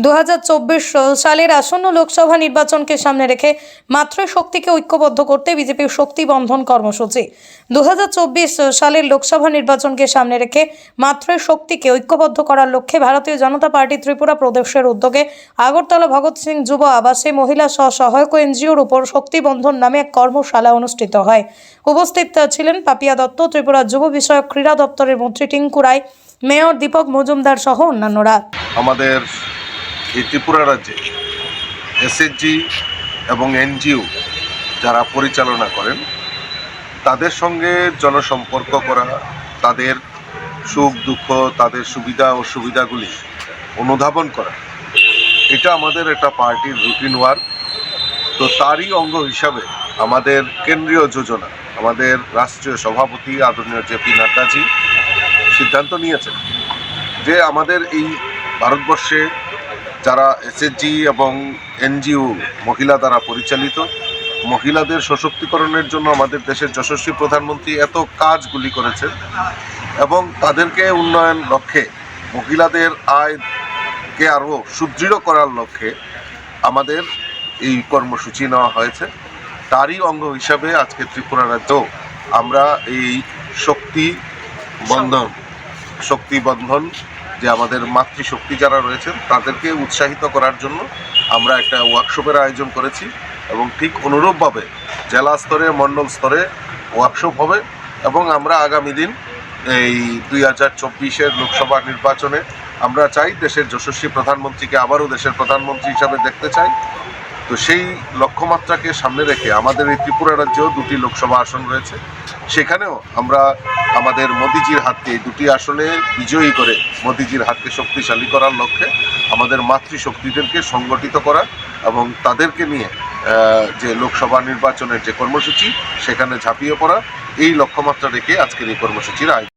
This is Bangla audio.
দু হাজার চব্বিশ সালের আসন্ন লোকসভা নির্বাচনকে সামনে রেখে মাতৃশক্তিকে ঐক্যবদ্ধ করতে বিজেপির শক্তি বন্ধন কর্মসূচি। দুহাজার চব্বিশ সালের লোকসভা নির্বাচনকে সামনে রেখে মাতৃশক্তিকে ঐক্যবদ্ধ করার লক্ষ্যে ভারতীয় জনতা পার্টি ত্রিপুরা প্রদেশের উদ্যোগে আগরতলা ভগৎ সিং যুব আবাসে মহিলা স্ব-সহায়ক এনজিওর উপর শক্তি বন্ধন নামে এক কর্মশালা অনুষ্ঠিত হয়। উপস্থিত ছিলেন পাপিয়া দত্ত, ত্রিপুরা যুব বিষয়ক ক্রীড়া দপ্তরের মন্ত্রী টিঙ্কু রায়, মেয়র দীপক মজুমদার সহ অন্যান্যরা। আমাদের এই ত্রিপুরা রাজ্যে এসএসজি এবং এনজিও যারা পরিচালনা করেন, তাদের সঙ্গে জনসম্পর্ক করা, তাদের সুখ দুঃখ, তাদের সুবিধা ও সুবিধাগুলি অনুধাবন করা, এটা আমাদের একটা পার্টির রুটিন ওয়ার্ক তো তারই অঙ্গ হিসাবে আমাদের কেন্দ্রীয় যোজনা, আমাদের রাষ্ট্রীয় সভাপতি আদরণীয় জেপি নাড্ডাজি সিদ্ধান্ত নিয়েছেন যে আমাদের এই ভারতবর্ষে যারা এসএসজি এবং এনজিও মহিলা দ্বারা পরিচালিত, মহিলাদের সশক্তিকরণের জন্য আমাদের দেশের যশস্বী প্রধানমন্ত্রী এত কাজগুলি করেছেন এবং তাদেরকে উন্নয়ন লক্ষ্যে, মহিলাদের আয়কে আরও সুদৃঢ় করার লক্ষ্যে আমাদের এই কর্মসূচি নেওয়া হয়েছে। তারই অঙ্গ হিসাবে আজকে ত্রিপুরা রাজ্য, আমরা এই শক্তি বন্ধন শক্তি বন্ধন যে আমাদের মাতৃশক্তি যারা রয়েছেন, তাদেরকে উৎসাহিত করার জন্য আমরা একটা ওয়ার্কশপের আয়োজন করেছি এবং ঠিক অনুরূপভাবে জেলা স্তরে, মণ্ডল স্তরে ওয়ার্কশপ হবে এবং আমরা আগামী দিন এই দুই হাজার চব্বিশের লোকসভা নির্বাচনে আমরা চাই দেশের যশস্বী প্রধানমন্ত্রীকে আবারও দেশের প্রধানমন্ত্রী হিসাবে দেখতে চাই। তো সেই লক্ষ্যমাত্রাকে সামনে রেখে আমাদের এই ত্রিপুরা রাজ্যেও দুটি লোকসভা আসন রয়েছে। সেখানেও আমরা আমাদের মোদিজির হাতকে দুটি আসনে বিজয়ী করে মোদিজির হাতকে শক্তিশালী করার লক্ষ্যে আমাদের মাতৃশক্তিদেরকে সংগঠিত করা এবং তাদেরকে নিয়ে যে লোকসভা নির্বাচনের যে কর্মসূচি, সেখানে ঝাঁপিয়ে পড়া এই লক্ষ্যমাত্রা রেখে আজকের এই কর্মসূচির আয়োজন।